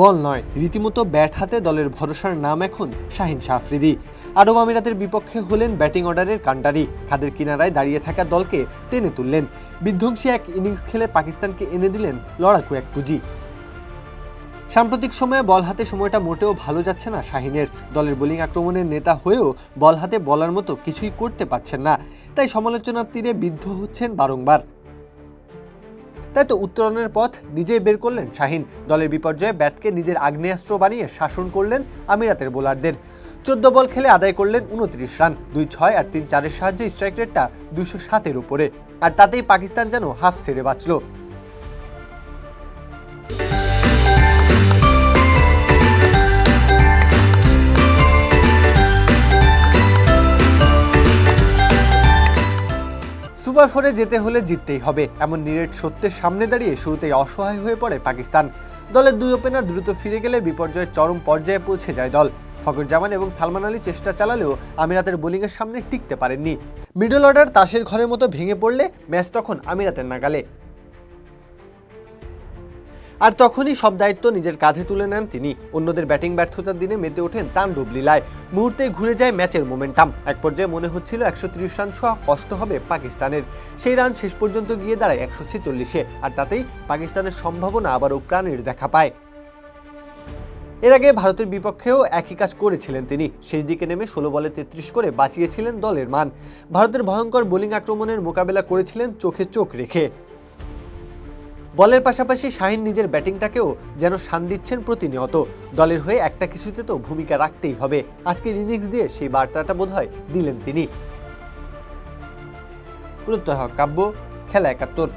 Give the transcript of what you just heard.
বল নয়, রীতিমতো ব্যাট হাতে দলের ভরসার নাম এখন শাহিন শাহফ্রিদি। আরব আমিরাতের বিপক্ষে হলেন ব্যাটিং অর্ডারের কান্ডারি। খাদের কিনারায় দাঁড়িয়ে থাকা দলকে টেনে তুললেন। বিধ্বংসী এক ইনিংস খেলে পাকিস্তানকে এনে দিলেন লড়াকু এক পুঁজি। সাম্প্রতিক সময়ে বল হাতে সময়টা মোটেও ভালো যাচ্ছে না শাহিনের। দলের বোলিং আক্রমণের নেতা হয়েও বল হাতে বলার মতো কিছুই করতে পারছেন না। তাই সমালোচনার তীরে বিদ্ধ হচ্ছেন বারংবার। তাই তো উত্তরণের পথ নিজেই বের করলেন শাহিন। দলের বিপর্যয়ে ব্যাটকে নিজের আগ্নেয়াস্ত্র বানিয়ে শাসন করলেন আমিরাতের বোলারদের। চোদ্দ বল খেলে আদায় করলেন উনত্রিশ রান, দুই ছয় আর তিন চারের সাহায্যে স্ট্রাইক রেটটা দুশো সাতের উপরে। আর তাতেই পাকিস্তান যেন হাফ সেরে বাঁচল। সুপার ফোরে যেতে হলে জিততেই হবে। এমন নিরেট সত্যের সামনে দাঁড়িয়ে শুরুতেই অসহায় হয়ে পড়ে পাকিস্তান। দলের দুই ওপেনার দ্রুত ফিরে গেলে বিপর্যয়ের চরম পর্যায়ে পৌঁছে যায় দল। ফকর জামান এবং সালমান আলী চেষ্টা চালালেও আমিরাতের বোলিংয়ের সামনে টিকতে পারেননি। মিডল অর্ডার তাসের ঘরের মতো ভেঙে পড়লে ম্যাচ তখন আমিরাতের নাগালে। আর তখনই সব দায়িত্ব নিজের কাঁধে তুলে নেন তিনি। অন্যদের ব্যাটিং ব্যর্থতার দিনে মেতে ওঠেন তাণ্ডব লীলায় মুহূর্তে ঘুরে যায় ম্যাচের মোমেন্টাম। এক পর্যায়ে মনে হচ্ছিল একশো ত্রিশ রান ছোঁয়া কষ্ট হবে পাকিস্তানের। সেই রান শেষ পর্যন্ত গিয়ে দাঁড়ায় একশো ছেচল্লিশে আর তাতেই পাকিস্তানের সম্ভাবনা আবারও প্রাণের দেখা পায়। এর আগে ভারতের বিপক্ষেও একই কাজ করেছিলেন তিনি। শেষ দিকে নেমে ষোলো বলে তেত্রিশ করে বাঁচিয়েছিলেন দলের মান। ভারতের ভয়ঙ্কর বোলিং আক্রমণের মোকাবেলা করেছিলেন চোখে চোখ রেখে। বলের পাশাপাশি শাহিন নিজের ব্যাটিংটাকেও যেন শান দিচ্ছেন প্রতিনিয়ত। দলের হয়ে একটা কিছুতে তো ভূমিকা রাখতেই হবে। আজকের ইনিংস দিয়ে সেই বার্তাটা বোধহয় দিলেন তিনি। প্রত্যহ কাব্য, খেলা একাত্তর।